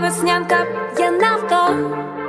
веснянка, я навколо.